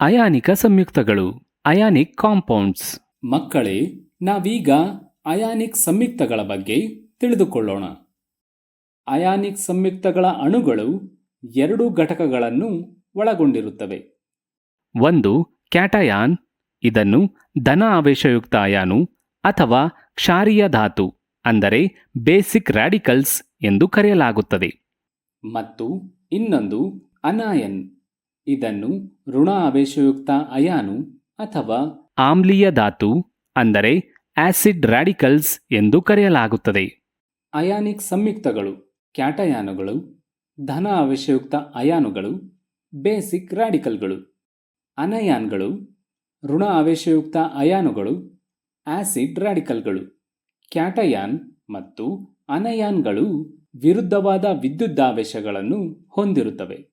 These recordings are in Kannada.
ಅಯಾನಿಕ ಸಂಯುಕ್ತಗಳು ಅಯಾನಿಕ್ ಕಾಂಪೌಂಡ್ಸ್ ಮಕ್ಕಳೇ ನಾವೀಗ ಅಯಾನಿಕ್ ಸಂಯುಕ್ತಗಳ ಬಗ್ಗೆ ತಿಳಿದುಕೊಳ್ಳೋಣ. ಅಯಾನಿಕ್ ಸಂಯುಕ್ತಗಳ ಅಣುಗಳು ಎರಡು ಘಟಕಗಳನ್ನು ಒಳಗೊಂಡಿರುತ್ತವೆ. ಒಂದು ಕ್ಯಾಟಯಾನ್ ಇದನ್ನು ಧನ ಆವೇಶಯುಕ್ತ ಅಯಾನು ಅಥವಾ ಕ್ಷಾರೀಯ ಧಾತು ಅಂದರೆ ಬೇಸಿಕ್ ರ್ಯಾಡಿಕಲ್ಸ್ ಎಂದು ಕರೆಯಲಾಗುತ್ತದೆ. ಮತ್ತು ಇನ್ನೊಂದು ಅನಾಯನ್. ಇದನ್ನು ಋಣ ಆವೇಶಯುಕ್ತ ಅಯಾನು ಅಥವಾ ಆಮ್ಲೀಯ ಧಾತು, ಅಂದರೆ ಆಸಿಡ್ ರ್ಯಾಡಿಕಲ್ಸ್ ಎಂದು ಕರೆಯಲಾಗುತ್ತದೆ. ಅಯಾನಿಕ್ ಸಂಯುಕ್ತಗಳು, ಕ್ಯಾಟಯಾನುಗಳು, ಧನ ಆವೇಶಯುಕ್ತ ಅಯಾನುಗಳು, ಬೇಸಿಕ್ ರಾಡಿಕಲ್ಗಳು. ಅನಯಾನ್ಗಳು, ಋಣ ಆವೇಶಯುಕ್ತ ಅಯಾನುಗಳು, ಆಸಿಡ್ ರಾಡಿಕಲ್ಗಳು. ಕ್ಯಾಟಯಾನ್ ಮತ್ತು ಅನಯಾನ್ಗಳು ವಿರುದ್ಧವಾದ ವಿದ್ಯುದ್ದಾವೇಶಗಳನ್ನು ಹೊಂದಿರುತ್ತವೆ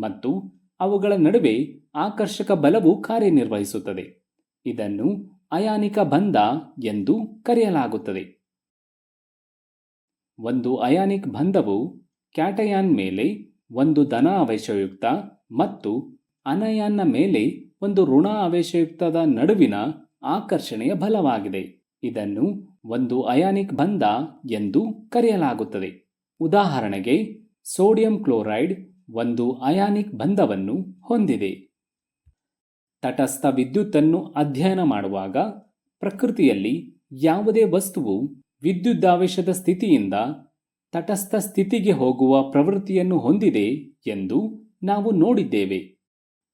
ಮತ್ತು ಅವುಗಳ ನಡುವೆ ಆಕರ್ಷಕ ಬಲವು ಕಾರ್ಯನಿರ್ವಹಿಸುತ್ತದೆ. ಇದನ್ನು ಅಯಾನಿಕ ಬಂಧ ಎಂದು ಕರೆಯಲಾಗುತ್ತದೆ. ಒಂದು ಅಯಾನಿಕ್ ಬಂಧವು ಕ್ಯಾಟಯಾನ್ ಮೇಲೆ ಒಂದು ಧನ ಆವೇಶಯುಕ್ತ ಮತ್ತು ಅನಯಾನ್ನ ಮೇಲೆ ಒಂದು ಋಣ ಆವೇಶಯುಕ್ತದ ನಡುವಿನ ಆಕರ್ಷಣೆಯ ಬಲವಾಗಿದೆ. ಇದನ್ನು ಒಂದು ಅಯಾನಿಕ್ ಬಂಧ ಎಂದು ಕರೆಯಲಾಗುತ್ತದೆ. ಉದಾಹರಣೆಗೆ ಸೋಡಿಯಂ ಕ್ಲೋರೈಡ್ ಒಂದು ಅಯಾನಿಕ್ ಬಂಧವನ್ನು ಹೊಂದಿದೆ. ತಟಸ್ಥ ವಿದ್ಯುತ್ತನ್ನು ಅಧ್ಯಯನ ಮಾಡುವಾಗ ಪ್ರಕೃತಿಯಲ್ಲಿ ಯಾವುದೇ ವಸ್ತುವು ವಿದ್ಯುದಾವೇಶದ ಸ್ಥಿತಿಯಿಂದ ತಟಸ್ಥ ಸ್ಥಿತಿಗೆ ಹೋಗುವ ಪ್ರವೃತ್ತಿಯನ್ನು ಹೊಂದಿದೆ ಎಂದು ನಾವು ನೋಡಿದ್ದೇವೆ.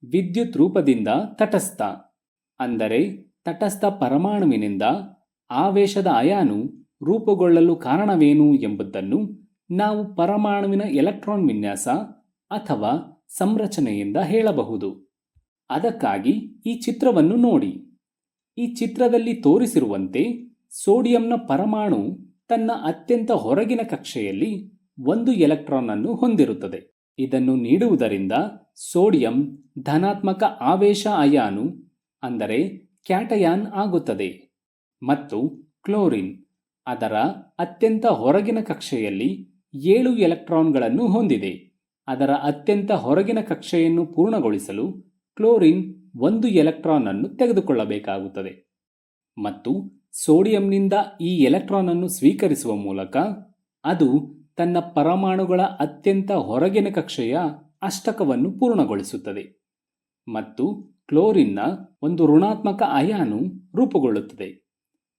ವಿದ್ಯುತ್ ರೂಪದಿಂದ ತಟಸ್ಥ, ಅಂದರೆ ತಟಸ್ಥ ಪರಮಾಣುವಿನಿಂದ ಆವೇಶದ ಅಯಾನು ರೂಪುಗೊಳ್ಳಲು ಕಾರಣವೇನು ಎಂಬುದನ್ನು ನಾವು ಪರಮಾಣುವಿನ ಎಲೆಕ್ಟ್ರಾನ್ ವಿನ್ಯಾಸ ಅಥವಾ ಸಂರಚನೆಯಿಂದ ಹೇಳಬಹುದು. ಅದಕ್ಕಾಗಿ ಈ ಚಿತ್ರವನ್ನು ನೋಡಿ. ಈ ಚಿತ್ರದಲ್ಲಿ ತೋರಿಸಿರುವಂತೆ ಸೋಡಿಯಂನ ಪರಮಾಣು ತನ್ನ ಅತ್ಯಂತ ಹೊರಗಿನ ಕಕ್ಷೆಯಲ್ಲಿ ಒಂದು ಎಲೆಕ್ಟ್ರಾನ್ ಅನ್ನು ಹೊಂದಿರುತ್ತದೆ. ಇದನ್ನು ನೀಡುವುದರಿಂದ ಸೋಡಿಯಂ ಧನಾತ್ಮಕ ಆವೇಶ ಅಯಾನು, ಅಂದರೆ ಕ್ಯಾಟಯಾನ್ ಆಗುತ್ತದೆ, ಮತ್ತು ಕ್ಲೋರಿನ್ ಅದರ ಅತ್ಯಂತ ಹೊರಗಿನ ಕಕ್ಷೆಯಲ್ಲಿ ಏಳು ಎಲೆಕ್ಟ್ರಾನ್ಗಳನ್ನು ಹೊಂದಿದೆ. ಅದರ ಅತ್ಯಂತ ಹೊರಗಿನ ಕಕ್ಷೆಯನ್ನು ಪೂರ್ಣಗೊಳಿಸಲು ಕ್ಲೋರಿನ್ ಒಂದು ಎಲೆಕ್ಟ್ರಾನ್ ಅನ್ನು ತೆಗೆದುಕೊಳ್ಳಬೇಕಾಗುತ್ತದೆ. ಮತ್ತು ಸೋಡಿಯಂನಿಂದ ಈ ಎಲೆಕ್ಟ್ರಾನ್ ಅನ್ನು ಸ್ವೀಕರಿಸುವ ಮೂಲಕ ಅದು ತನ್ನ ಪರಮಾಣುಗಳ ಅತ್ಯಂತ ಹೊರಗಿನ ಕಕ್ಷೆಯ ಅಷ್ಟಕವನ್ನು ಪೂರ್ಣಗೊಳಿಸುತ್ತದೆ. ಮತ್ತು ಕ್ಲೋರಿನ್ನ ಒಂದು ಋಣಾತ್ಮಕ ಅಯಾನು ರೂಪುಗೊಳ್ಳುತ್ತದೆ.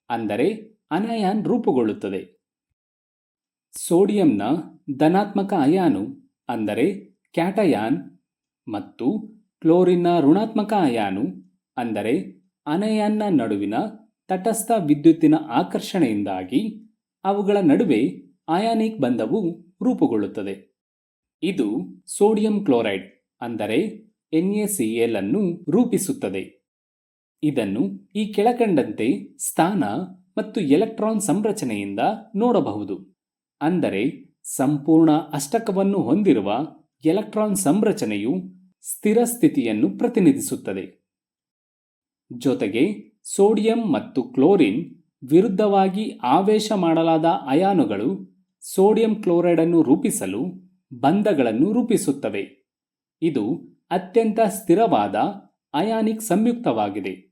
ಅಂದರೆ ಅನಯಾನ್ ರೂಪುಗೊಳ್ಳುತ್ತದೆ. ಸೋಡಿಯಂನ ಧನಾತ್ಮಕ ಅಯಾನು ಅಂದರೆ ಕ್ಯಾಟಯಾನ್ ಮತ್ತು ಕ್ಲೋರಿನ್ನ ಋಣಾತ್ಮಕ ಅಯಾನು ಅಂದರೆ ಅನಯಾನ್ನ ನಡುವಿನ ತಟಸ್ಥ ವಿದ್ಯುತ್ತಿನ ಆಕರ್ಷಣೆಯಿಂದಾಗಿ ಅವುಗಳ ನಡುವೆ ಅಯಾನಿಕ್ ಬಂಧವು ರೂಪುಗೊಳ್ಳುತ್ತದೆ. ಇದು ಸೋಡಿಯಂ ಕ್ಲೋರೈಡ್ ಅಂದರೆ ಎಲ್ ಅನ್ನು ರೂಪಿಸುತ್ತದೆ. ಇದನ್ನು ಈ ಕೆಳಕಂಡಂತೆ ಸ್ಥಾನ ಮತ್ತು ಎಲೆಕ್ಟ್ರಾನ್ ಸಂರಚನೆಯಿಂದ ನೋಡಬಹುದು. ಅಂದರೆ ಸಂಪೂರ್ಣ ಅಷ್ಟಕವನ್ನು ಹೊಂದಿರುವ ಎಲೆಕ್ಟ್ರಾನ್ ಸಂರಚನೆಯು ಸ್ಥಿರ ಸ್ಥಿತಿಯನ್ನು ಪ್ರತಿನಿಧಿಸುತ್ತದೆ. ಜೊತೆಗೆ ಸೋಡಿಯಂ ಮತ್ತು ಕ್ಲೋರಿನ್ ವಿರುದ್ಧವಾಗಿ ಆವೇಶ ಮಾಡಲಾದ ಅಯಾನುಗಳು ಸೋಡಿಯಂ ಕ್ಲೋರೈಡ್ ಅನ್ನು ರೂಪಿಸಲು ಬಂಧಗಳನ್ನು ರೂಪಿಸುತ್ತವೆ. ಇದು ಅತ್ಯಂತ ಸ್ಥಿರವಾದ ಅಯಾನಿಕ್ ಸಂಯುಕ್ತವಾಗಿದೆ.